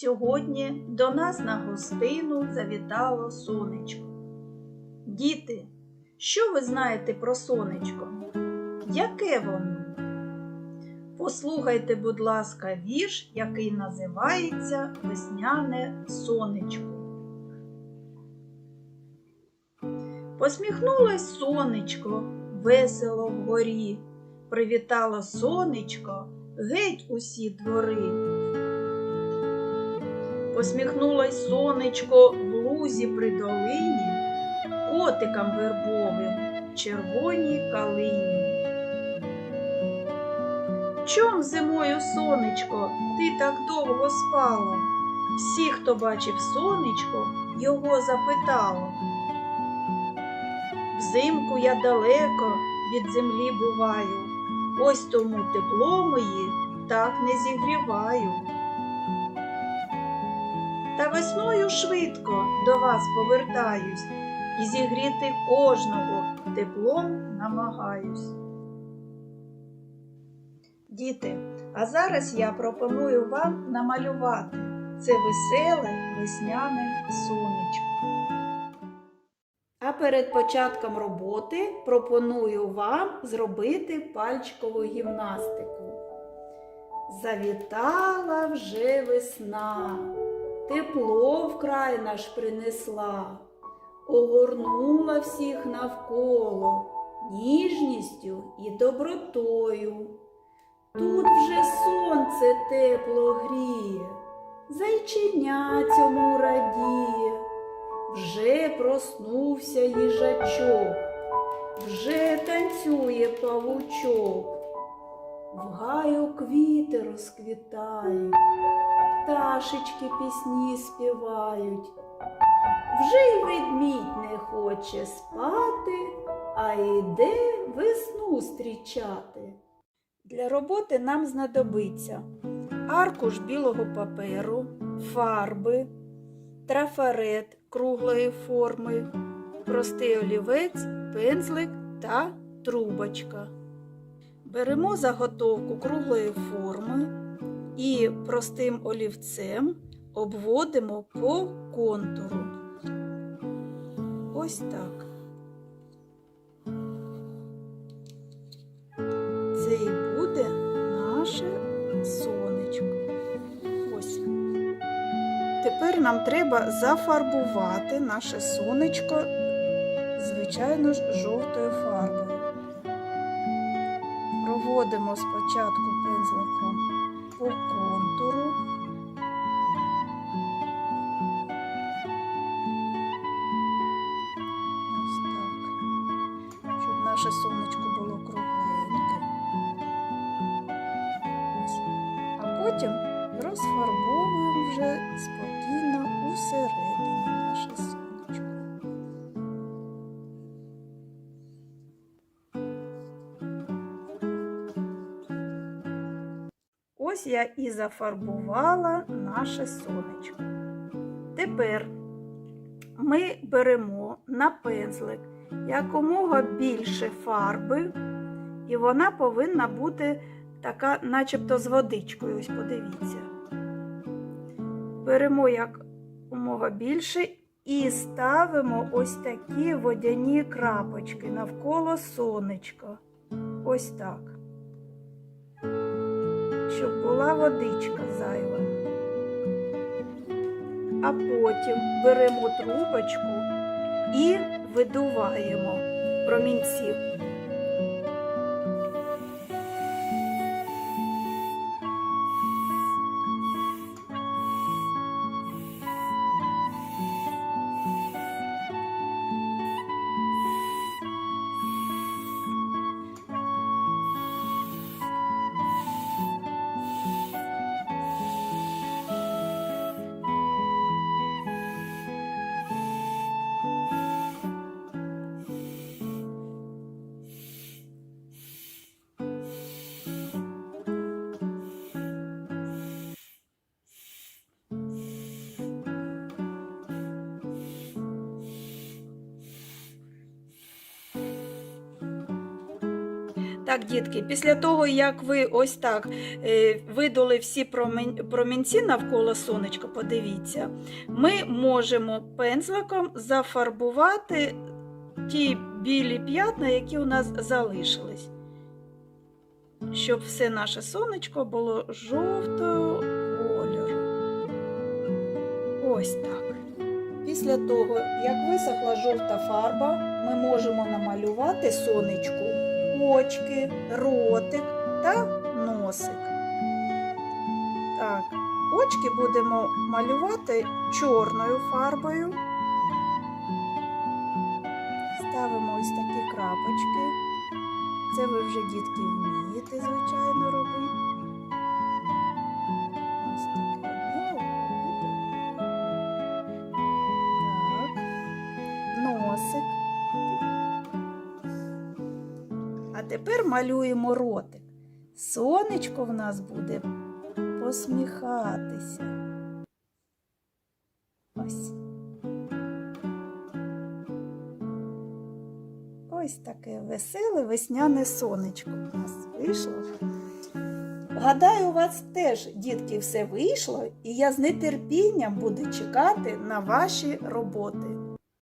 Сьогодні до нас на гостину завітало сонечко. Діти, що ви знаєте про сонечко? Яке воно? Послухайте, будь ласка, вірш, який називається Весняне сонечко. Посміхнулось сонечко весело вгорі, привітало сонечко геть усі двори. Посміхнулось сонечко в лузі при долині, котикам вербовим червоній калині. Чом зимою, сонечко, ти так довго спало? Всі, хто бачив сонечко, його запитало. Взимку я далеко від землі буваю, ось тому тепло мої так не зігріваю. Та весною швидко до вас повертаюсь і зігріти кожного теплом намагаюсь. Діти, а зараз я пропоную вам намалювати це веселе весняне сонечко. А перед початком роботи пропоную вам зробити пальчикову гімнастику. Завітала вже весна, тепло вкрай наш принесла, огорнула всіх навколо ніжністю і добротою. Тут вже сонце тепло гріє, зайчиня цьому радіє. Вже проснувся їжачок, вже танцює павучок, в гаю квіти розквітають, пташечки пісні співають. Вже й ведмідь не хоче спати, а йде весну зустрічати. Для роботи нам знадобиться аркуш білого паперу, фарби, трафарет круглої форми, простий олівець, пензлик та трубочка. Беремо заготовку круглої форми і простим олівцем обводимо по контуру. Ось так. Це і буде наше сонечко. Тепер нам треба зафарбувати наше сонечко, звичайно ж, жовтою фарбою. Проводимо спочатку пензликом по контуру. Ось так. Щоб наше сонечко було кругленьке. А потім розфарбовуємо вже спокійно усередині наше сонечко. Ось я і зафарбувала наше сонечко. Тепер ми беремо на пензлик якомога більше фарби, і вона повинна бути така, начебто з водичкою. Ось подивіться. Беремо якомога більше і ставимо ось такі водяні крапочки навколо сонечка. Ось так. Щоб була водичка зайва. А потім беремо трубочку і видуваємо промінці. Так, дітки, після того, як ви ось так е, видали всі промінці навколо сонечка, подивіться, ми можемо пензликом зафарбувати ті білі п'ятна, які у нас залишились. Щоб все наше сонечко було жовтого кольору. Ось так. Після того, як висохла жовта фарба, ми можемо намалювати сонечку очки, ротик та носик. Так, очки будемо малювати чорною фарбою. Ставимо ось такі крапочки. Це ви вже, дітки, вмієте, звичайно, робити. Тепер малюємо ротик. Сонечко в нас буде посміхатися. Ось. Ось таке веселе весняне сонечко у нас вийшло. Гадаю, у вас теж, дітки, все вийшло, і я з нетерпінням буду чекати на ваші роботи.